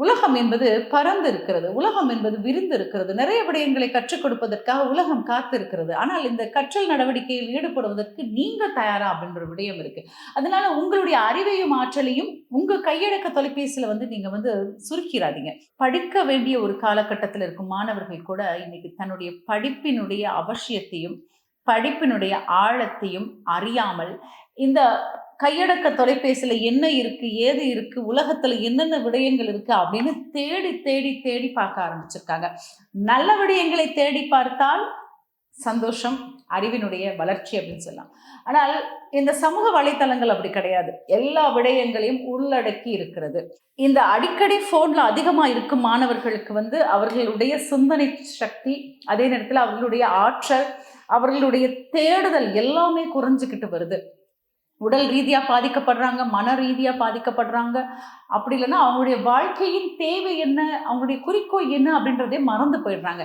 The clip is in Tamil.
உலகம் என்பது பறந்து இருக்கிறது உலகம் என்பது விரிந்து இருக்கிறது நிறைய விடயங்களை கற்றுக் கொடுப்பதற்காக உலகம் காத்து இருக்கிறது ஆனால் இந்த கற்றல் நடவடிக்கையில் ஈடுபடுவதற்கு நீங்க தயாரா அப்படின்ற விடயம் இருக்கு. அதனால உங்களுடைய அறிவையும் ஆற்றலையும் உங்க கையடக்க தொலைபேசியில வந்து நீங்க வந்து சுருக்கிறாதீங்க படிக்க வேண்டிய ஒரு காலகட்டத்தில் இருக்கும் மாணவர்கள் கூட இன்னைக்கு தன்னுடைய படிப்பினுடைய அவசியத்தையும் படிப்பினுடைய ஆழத்தையும் அறியாமல் இந்த கையடக்க தொலைபேசியில் என்ன இருக்குது ஏது இருக்குது உலகத்தில் என்னென்ன விடயங்கள் இருக்குது அப்படின்னு தேடி தேடி தேடி பார்க்க ஆரம்பிச்சிருக்காங்க. நல்ல விடயங்களை தேடி பார்த்தால் சந்தோஷம் அறிவினுடைய வளர்ச்சி அப்படின்னு சொல்லலாம். ஆனால் இந்த சமூக வலைத்தளங்கள் அப்படி கிடையாது. எல்லா விடயங்களையும் உள்ளடக்கி இருக்கிறது. இந்த அடிக்கடி ஃபோனில் அதிகமாக இருக்கும் மாணவர்களுக்கு வந்து அவர்களுடைய சிந்தனை சக்தி அதே நேரத்தில் அவர்களுடைய ஆற்றல் அவர்களுடைய தேடுதல் எல்லாமே குறைஞ்சிக்கிட்டு வருது. உடல் ரீதியாக பாதிக்கப்படுறாங்க மன ரீதியாக பாதிக்கப்படுறாங்க. அப்படி இல்லைன்னா அவங்களுடைய வாழ்க்கையின் தேவை என்ன அவங்களுடைய குறிக்கோள் என்ன அப்படின்றதே மறந்து போயிடுறாங்க.